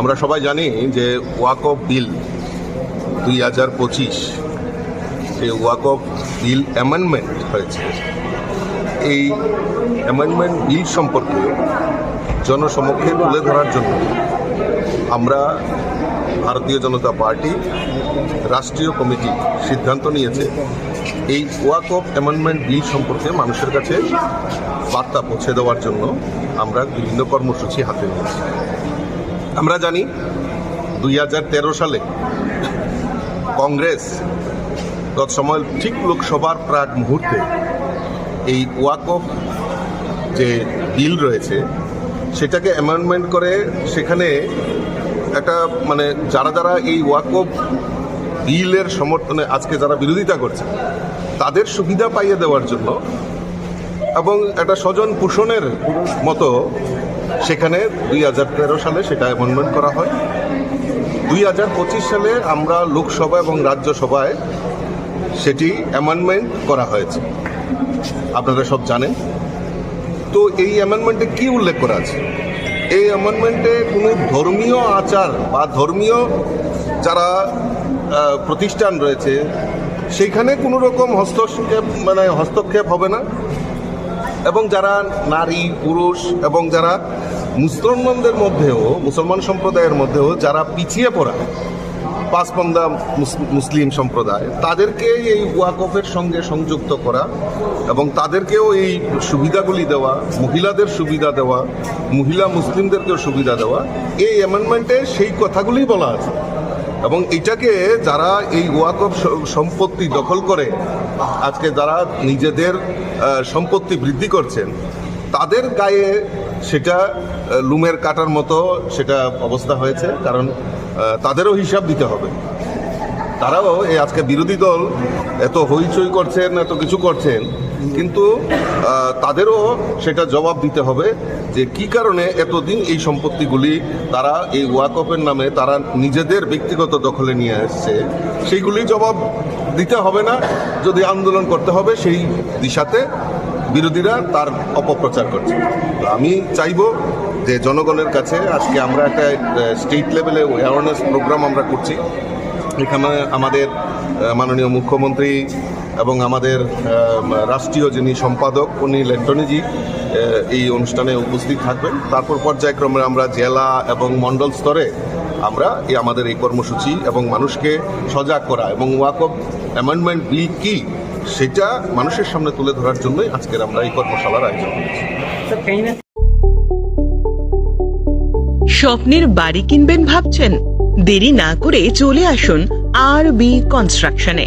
আমরা সবাই জানি যে ওয়াক অফ বিল দুই হাজার পঁচিশ, সেই ওয়াক অফ বিল অ্যামেন্ডমেন্ট হয়েছে। এই অ্যামেন্ডমেন্ট বিল সম্পর্কে জনসমক্ষে তুলে ধরার জন্য আমরা ভারতীয় জনতা পার্টি, রাষ্ট্রীয় কমিটি সিদ্ধান্ত নিয়েছে এই ওয়াক অফ অ্যামেন্ডমেন্ট বিল সম্পর্কে মানুষের কাছে বার্তা পৌঁছে দেওয়ার জন্য আমরা বিভিন্ন কর্মসূচি হাতে নিয়েছি। আমরা জানি দুই হাজার তেরো সালে কংগ্রেস গত সময় ঠিক লোকসভার প্রাক মুহূর্তে এই ওয়াক অফ যে বিল রয়েছে, সেটাকে অ্যামেন্ডমেন্ট করে সেখানে একটা মানে যারা যারা এই ওয়াক অফ বিলের সমর্থনে আজকে যারা বিরোধিতা করছে, তাদের সুবিধা পাইয়ে দেওয়ার জন্য এবং একটা স্বজন পোষণের মতো সেখানে দুই হাজার তেরো সালে সেটা অ্যামেন্ডমেন্ট করা হয়। দুই হাজার পঁচিশ সালে আমরা লোকসভা এবং রাজ্যসভায় সেটি অ্যামেন্ডমেন্ট করা হয়েছে। আপনারা সব জানেন। তো এই অ্যামেন্ডমেন্টে কি উল্লেখ করা আছে? এই অ্যামেন্ডমেন্টে কোনো ধর্মীয় আচার বা ধর্মীয় যারা প্রতিষ্ঠান রয়েছে, সেইখানে কোনো রকম হস্তক্ষেপ মানে হস্তক্ষেপ হবে না। এবং যারা নারী, পুরুষ এবং যারা মুসলমানদের মধ্যেও, মুসলমান সম্প্রদায়ের মধ্যেও যারা পিছিয়ে পড়া পাঁচপন্দা মুস- মুসলিম সম্প্রদায়, তাদেরকে এই ওয়াকফের সঙ্গে সংযুক্ত করা এবং তাদেরকেও এই সুবিধাগুলি দেওয়া, মহিলাদের সুবিধা দেওয়া, মহিলা মুসলিমদেরকেও সুবিধা দেওয়া, এই অ্যামেন্ডমেন্টে সেই কথাগুলি বলা আছে। এবং এটাকে যারা এই ওয়াকফ সম্পত্তি দখল করে, আজকে যারা নিজেদের সম্পত্তি বৃদ্ধি করছেন, তাদের গায়ে সেটা লুমের কাটার মতো সেটা অবস্থা হয়েছে, কারণ তাদেরও হিসাব দিতে হবে। তারাও এই আজকে বিরোধী দল এত হইচই করছেন, এত কিছু করছেন কিন্তু তাদেরও সেটা জবাব দিতে হবে যে কি কারণে এতদিন এই সম্পত্তিগুলি তারা এই ওয়াকফের নামে তারা নিজেদের ব্যক্তিগত দখলে নিয়ে এসছে, সেইগুলি জবাব দিতে হবে না। যদি আন্দোলন করতে হবে, সেই দিশাতে বিরোধীরা তার অপপ্রচার করছে। আমি চাইব যে জনগণের কাছে আজকে আমরা একটা স্টেট লেভেলে অ্যাওয়ারনেস প্রোগ্রাম আমরা করছি। এখানে আমাদের মাননীয় মুখ্যমন্ত্রী এবং আমাদের রাষ্ট্রীয় যিনি সম্পাদক, উনি লেন্টনিজি এই অনুষ্ঠানে উপস্থিত থাকবেন। তারপর পর্যায়ক্রমে আমরা জেলা এবং মণ্ডল স্তরে আমরা এই আমাদের এই কর্মসূচি এবং মানুষকে সজাগ করা এবং ওয়াকফ অ্যামেন্ডমেন্ট বিল কি, সেটা মানুষের সামনে তুলে ধরার জন্যই আজকের আমরা এই কর্মশালার আয়োজন করেছি। স্বপ্নের বাড়ি কিনবেন ভাবছেন? দেরি না করে চলে আসুন আর বি কনস্ট্রাকশনে।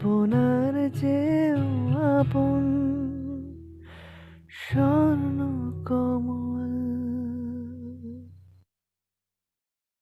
আপনার যে আপন স্বর্ণ কমল।